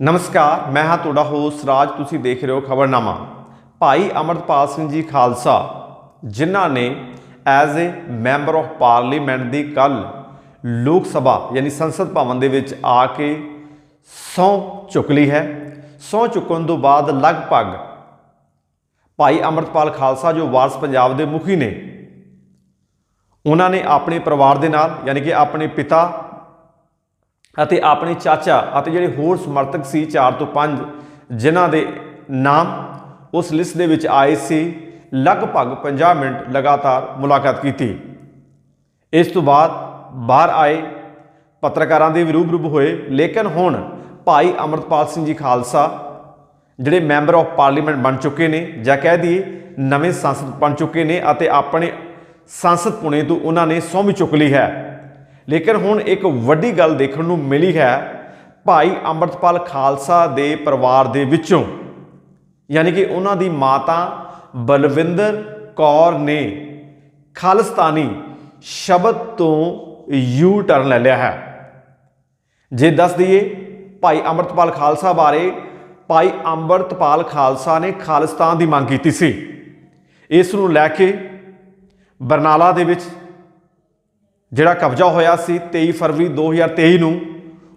ਨਮਸਕਾਰ, ਮੈਂ ਹਾਂ ਤੁਹਾਡਾ ਹੋਸਟ ਰਾਜ, ਤੁਸੀਂ ਦੇਖ ਰਹੇ ਹੋ ਖਬਰਨਾਮਾ। ਭਾਈ ਅਮਰਤਪਾਲ ਸਿੰਘ ਜੀ ਖਾਲਸਾ, ਜਿਨ੍ਹਾਂ ਨੇ as a member of parliament ਦੀ ਕੱਲ ਲੋਕ ਸਭਾ, ਯਾਨੀ ਸੰਸਦ ਭਵਨ ਦੇ ਵਿੱਚ ਆ ਕੇ ਸਹੁੰ ਚੁੱਕ ਲਈ ਹੈ। ਸਹੁੰ ਚੁੱਕਣ ਤੋਂ ਬਾਅਦ ਲਗਭਗ ਭਾਈ ਅਮਰਤਪਾਲ ਖਾਲਸਾ, ਜੋ ਵਾਰਸ ਪੰਜਾਬ ਦੇ ਮੁਖੀ ਨੇ, ਉਹਨਾਂ ਨੇ ਆਪਣੇ ਪਰਿਵਾਰ ਦੇ ਨਾਲ, ਯਾਨੀ ਕਿ ਆਪਣੇ ਪਿਤਾ ਅਤੇ ਆਪਣੇ ਚਾਚਾ ਅਤੇ ਜਿਹੜੇ ਹੋਰ ਸਮਰਥਕ ਸੀ 4 ਤੋਂ 5 ਜਿਨ੍ਹਾਂ ਦੇ ਨਾਮ ਉਸ ਲਿਸਟ ਦੇ ਵਿੱਚ ਆਏ ਸੀ, ਲਗਭਗ 50 ਮਿੰਟ ਲਗਾਤਾਰ ਮੁਲਾਕਾਤ ਕੀਤੀ। ਇਸ ਤੋਂ ਬਾਅਦ ਬਾਹਰ ਆਏ, ਪੱਤਰਕਾਰਾਂ ਦੇ ਵੀ ਰੂਬਰੂ ਹੋਏ, ਲੇਕਿਨ ਹੁਣ ਭਾਈ ਅਮਰਤਪਾਲ ਸਿੰਘ ਜੀ ਖਾਲਸਾ, ਜਿਹੜੇ ਮੈਂਬਰ ਆਫ ਪਾਰਲੀਮੈਂਟ ਬਣ ਚੁੱਕੇ ਨੇ, ਜਾਂ ਕਹਿ ਦਈਏ ਨਵੇਂ ਸੰਸਦ ਬਣ ਚੁੱਕੇ ਨੇ ਅਤੇ ਆਪਣੇ ਸੰਸਦ ਪੁਣੇ ਤੋਂ ਉਹਨਾਂ ਨੇ ਸਹੁੰ ਵੀ ਚੁੱਕ ਲਈ ਹੈ। ਲੇਕਿਨ ਹੁਣ ਇੱਕ ਵੱਡੀ ਗੱਲ ਦੇਖਣ ਨੂੰ ਮਿਲੀ ਹੈ ਭਾਈ ਅੰਮ੍ਰਿਤਪਾਲ ਖਾਲਸਾ ਦੇ ਪਰਿਵਾਰ ਦੇ ਵਿੱਚੋਂ। ਯਾਨੀ ਕਿ ਉਹਨਾਂ ਦੀ ਮਾਤਾ ਬਲਵਿੰਦਰ ਕੌਰ ਨੇ ਖਾਲਿਸਤਾਨੀ ਸ਼ਬਦ ਤੋਂ ਯੂ ਟਰਨ ਲੈ ਲਿਆ ਹੈ। ਜੇ ਦੱਸ ਦਈਏ ਭਾਈ ਅੰਮ੍ਰਿਤਪਾਲ ਖਾਲਸਾ ਬਾਰੇ, ਭਾਈ ਅੰਮ੍ਰਿਤਪਾਲ ਖਾਲਸਾ ਨੇ ਖਾਲਿਸਤਾਨ ਦੀ ਮੰਗ ਕੀਤੀ ਸੀ। ਇਸ ਨੂੰ ਲੈ ਕੇ ਬਰਨਾਲਾ ਦੇ ਵਿੱਚ ਜਿਹੜਾ ਕਬਜ਼ਾ ਹੋਇਆ ਸੀ 23 ਫਰਵਰੀ 2023 ਨੂੰ,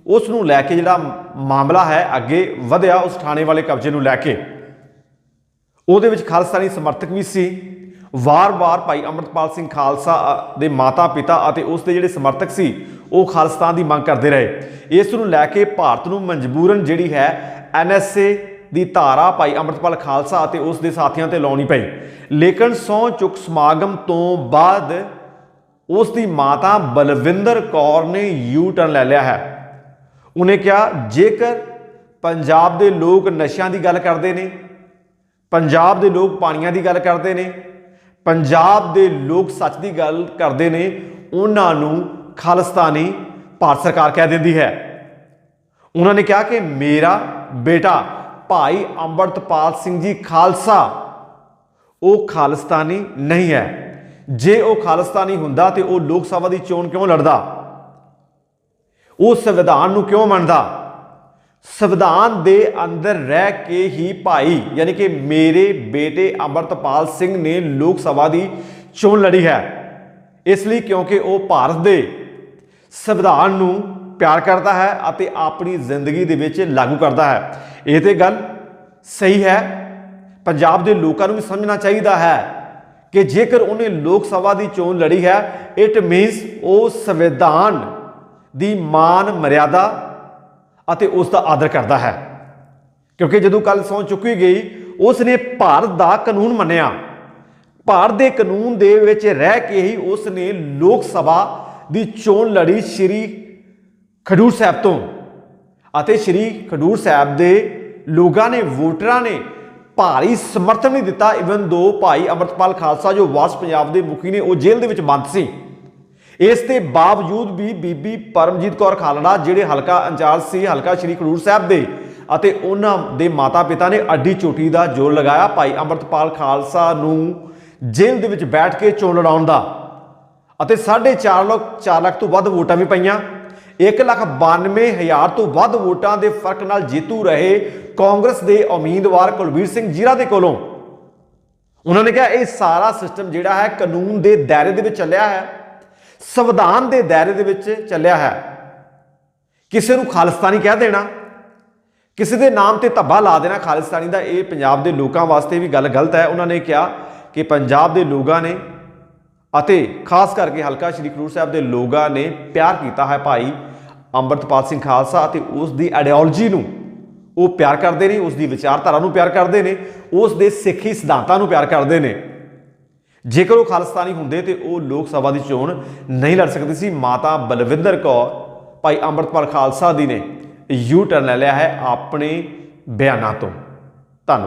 ਉਸ ਨੂੰ ਲੈ ਕੇ ਜਿਹੜਾ ਮਾਮਲਾ ਹੈ, ਅੱਗੇ ਵਧਿਆ ਉਸ ਥਾਣੇ ਵਾਲੇ ਕਬਜ਼ੇ ਨੂੰ ਲੈ ਕੇ। ਉਹਦੇ ਵਿੱਚ ਖਾਲਸਾਨੀ ਸਮਰਥਕ ਵੀ ਸੀ। ਵਾਰ-ਵਾਰ ਭਾਈ ਅਮਰਤਪਾਲ ਸਿੰਘ ਖਾਲਸਾ ਦੇ ਮਾਤਾ-ਪਿਤਾ ਅਤੇ ਉਸ ਦੇ ਜਿਹੜੇ ਸਮਰਥਕ ਸੀ, ਉਹ ਖਾਲਿਸਤਾਨ ਦੀ ਮੰਗ ਕਰਦੇ ਰਹੇ। ਇਸ ਨੂੰ ਲੈ ਕੇ ਭਾਰਤ ਨੂੰ ਮਜਬੂਰਨ ਜਿਹੜੀ ਹੈ ਐਨਐਸਏ ਦੀ ਧਾਰਾ ਭਾਈ ਅਮਰਤਪਾਲ ਖਾਲਸਾ ਅਤੇ ਉਸ ਦੇ ਸਾਥੀਆਂ ਤੇ ਲਾਉਣੀ ਪਈ। ਲੇਕਿਨ ਸਹੁੰ ਚੁੱਕ ਸਮਾਗਮ ਤੋਂ ਬਾਅਦ ਉਸ ਦੀ ਮਾਤਾ ਬਲਵਿੰਦਰ ਕੌਰ ਨੇ ਯੂ ਟਰਨ ਲੈ ਲਿਆ ਹੈ। ਉਹਨੇ ਕਿਹਾ, ਜੇਕਰ ਪੰਜਾਬ ਦੇ ਲੋਕ ਨਸ਼ਿਆਂ ਦੀ ਗੱਲ ਕਰਦੇ ਨੇ, ਪੰਜਾਬ ਦੇ ਲੋਕ ਪਾਣੀਆਂ ਦੀ ਗੱਲ ਕਰਦੇ ਨੇ, ਪੰਜਾਬ ਦੇ ਲੋਕ ਸੱਚ ਦੀ ਗੱਲ ਕਰਦੇ ਨੇ, ਉਹਨਾਂ ਨੂੰ ਖਾਲਿਸਤਾਨੀ ਭਾਰਤ ਸਰਕਾਰ ਕਹਿ ਦਿੰਦੀ ਹੈ। ਉਹਨਾਂ ਨੇ ਕਿਹਾ ਕਿ ਮੇਰਾ ਬੇਟਾ ਭਾਈ ਅੰਮ੍ਰਿਤਪਾਲ ਸਿੰਘ ਜੀ ਖਾਲਸਾ, ਉਹ ਖਾਲਿਸਤਾਨੀ ਨਹੀਂ ਹੈ। ਜੇ ਉਹ ਖਾਲਿਸਤਾਨੀ ਹੁੰਦਾ ਤੇ ਉਹ ਲੋਕ ਸਭਾ ਦੀ ਚੋਣ ਕਿਉਂ ਲੜਦਾ? ਉਹ ਸੰਵਿਧਾਨ ਨੂੰ ਕਿਉਂ ਮੰਨਦਾ? ਸੰਵਿਧਾਨ ਦੇ ਅੰਦਰ ਰਹਿ ਕੇ ਹੀ ਭਾਈ, ਯਾਨੀ ਕਿ ਮੇਰੇ ਬੇਟੇ ਅਮਰਤਪਾਲ ਸਿੰਘ ਨੇ ਲੋਕ ਸਭਾ ਦੀ ਚੋਣ ਲੜੀ ਹੈ। ਇਸ ਲਈ ਕਿਉਂਕਿ ਉਹ ਭਾਰਤ ਦੇ ਸੰਵਿਧਾਨ ਨੂੰ ਪਿਆਰ ਕਰਦਾ ਹੈ ਅਤੇ ਆਪਣੀ ਜ਼ਿੰਦਗੀ ਦੇ ਵਿੱਚ ਲਾਗੂ ਕਰਦਾ ਹੈ। ਇਹ ਤੇ ਗੱਲ ਸਹੀ ਹੈ। ਪੰਜਾਬ ਦੇ ਲੋਕਾਂ ਨੂੰ ਵੀ ਸਮਝਣਾ ਚਾਹੀਦਾ ਹੈ। ਕਿ ਜੇਕਰ ਉਹਨੇ ਲੋਕ ਸਭਾ ਦੀ ਚੋਣ ਲੜੀ ਹੈ ਇਟ ਮੀਨਸ ਉਹ ਸੰਵਿਧਾਨ ਦੀ ਮਾਨ, ਮਰਿਆਦਾ ਅਤੇ ਉਸ ਦਾ ਆਦਰ ਕਰਦਾ ਹੈ। ਕਿਉਂਕਿ ਜਦੋਂ ਕੱਲ ਸੌ ਚੁੱਕੀ ਗਈ ਉਸ ਨੇ ਭਾਰਤ ਦਾ ਕਾਨੂੰਨ ਮੰਨਿਆ। ਭਾਰਤ ਦੇ ਕਾਨੂੰਨ ਦੇ ਵਿੱਚ ਰਹਿ ਕੇ ਹੀ ਉਸ ਨੇ ਲੋਕ ਸਭਾ ਦੀ ਚੋਣ ਲੜੀ ਸ਼੍ਰੀ ਖਡੂਰ ਸਾਹਿਬ ਤੋਂ। ਅਤੇ ਸ਼੍ਰੀ ਖਡੂਰ ਸਾਹਿਬ ਦੇ ਲੋਕਾਂ ਨੇ, ਵੋਟਰਾਂ ਨੇ ਭਾਰੀ ਸਮਰਥਨ ਨਹੀਂ ਦਿੱਤਾ। ਇਵਨ ਦੋ ਭਾਈ ਅਮਰਤਪਾਲ ਖਾਲਸਾ ਜੋ ਵਾਸ ਪੰਜਾਬ ਦੇ ਮੁਖੀ ਨੇ, ਉਹ ਜੇਲ੍ਹ ਦੇ ਵਿੱਚ ਬੰਦ ਸੀ। ਇਸ ਦੇ ਬਾਵਜੂਦ ਵੀ ਬੀਬੀ ਪਰਮਜੀਤ ਕੌਰ ਖਾਲੜਾ, ਜਿਹੜੇ ਹਲਕਾ ਇੰਚਾਰਜ ਸੀ, ਹਲਕਾ ਸ਼੍ਰੀ ਖਡੂਰ ਸਾਹਿਬ ਦੇ, ਅਤੇ ਉਹਨਾਂ ਦੇ ਮਾਤਾ-ਪਿਤਾ ਨੇ ਅੱਡੀ ਚੋਟੀ ਦਾ ਜੋਰ ਲਗਾਇਆ ਭਾਈ ਅਮਰਤਪਾਲ ਖਾਲਸਾ ਨੂੰ ਜੇਲ੍ਹ ਦੇ ਵਿੱਚ ਬੈਠ ਕੇ ਚੋਣ ਲੜਾਉਣ ਦਾ। ਅਤੇ 4.5 ਲੱਖ 4 ਲੱਖ ਤੋਂ ਵੱਧ ਵੋਟਾਂ ਵੀ ਪਈਆਂ। 192000 ਤੋਂ ਵੱਧ ਵੋਟਾਂ ਦੇ ਫ਼ਰਕ ਨਾਲ ਜੇਤੂ ਰਹੇ ਕਾਂਗਰਸ ਦੇ ਉਮੀਦਵਾਰ ਕੁਲਵੀਰ ਸਿੰਘ ਜੀਰਾ ਦੇ ਕੋਲੋਂ। ਉਹਨਾਂ ਨੇ ਕਿਹਾ, ਇਹ ਸਾਰਾ ਸਿਸਟਮ ਜਿਹੜਾ ਹੈ, ਕਾਨੂੰਨ ਦੇ ਦਾਇਰੇ ਦੇ ਵਿੱਚ ਚੱਲਿਆ ਹੈ, ਸੰਵਿਧਾਨ ਦੇ ਦਾਇਰੇ ਦੇ ਵਿੱਚ ਚੱਲਿਆ ਹੈ। ਕਿਸੇ ਨੂੰ ਖਾਲਿਸਤਾਨੀ ਕਹਿ ਦੇਣਾ, ਕਿਸੇ ਦੇ ਨਾਮ ਤੇ ਧੱਬਾ ਲਾ ਦੇਣਾ, ਖਾਲਿਸਤਾਨੀ ਦਾ ਇਹ ਪੰਜਾਬ ਦੇ ਲੋਕਾਂ ਵਾਸਤੇ ਵੀ ਗੱਲ ਗਲਤ ਹੈ। ਉਹਨਾਂ ਨੇ ਕਿਹਾ ਕਿ ਪੰਜਾਬ ਦੇ ਲੋਕਾਂ ਨੇ ਅਤੇ ਖਾਸ ਕਰਕੇ ਹਲਕਾ ਸ਼੍ਰੀ ਖਡੂਰ ਸਾਹਿਬ ਦੇ ਲੋਕਾਂ ਨੇ ਪਿਆਰ ਕੀਤਾ ਹੈ ਭਾਈ ਅੰਮ੍ਰਿਤਪਾਲ ਸਿੰਘ ਖਾਲਸਾ ਅਤੇ ਉਸ ਦੀ ਆਈਡੀਓਲੋਜੀ ਨੂੰ ਉਹ ਪਿਆਰ ਕਰਦੇ ਨੇ ਉਸ ਦੀ ਵਿਚਾਰਧਾਰਾ ਨੂੰ ਪਿਆਰ ਕਰਦੇ ਨੇ ਉਸ ਦੇ ਸਿੱਖੀ ਸਿਧਾਂਤਾਂ ਨੂੰ ਪਿਆਰ ਕਰਦੇ ਨੇ। ਜੇਕਰ ਉਹ ਖਾਲਿਸਤਾਨੀ ਹੁੰਦੇ ਤੇ ਉਹ ਲੋਕ ਸਭਾ ਦੀ ਚੋਣ ਨਹੀਂ ਲੜ ਸਕਦੇ ਸੀ, ਮਾਤਾ ਬਲਵਿੰਦਰ ਕੌਰ, ਭਾਈ ਅੰਮ੍ਰਿਤਪਾਲ ਖਾਲਸਾ ਦੀ ਨੇ ਯੂ ਟਰਨ ਲੈ ਲਿਆ ਹੈ ਆਪਣੇ ਬਿਆਨਾਂ ਤੋਂ। ਧੰਨਵਾਦ।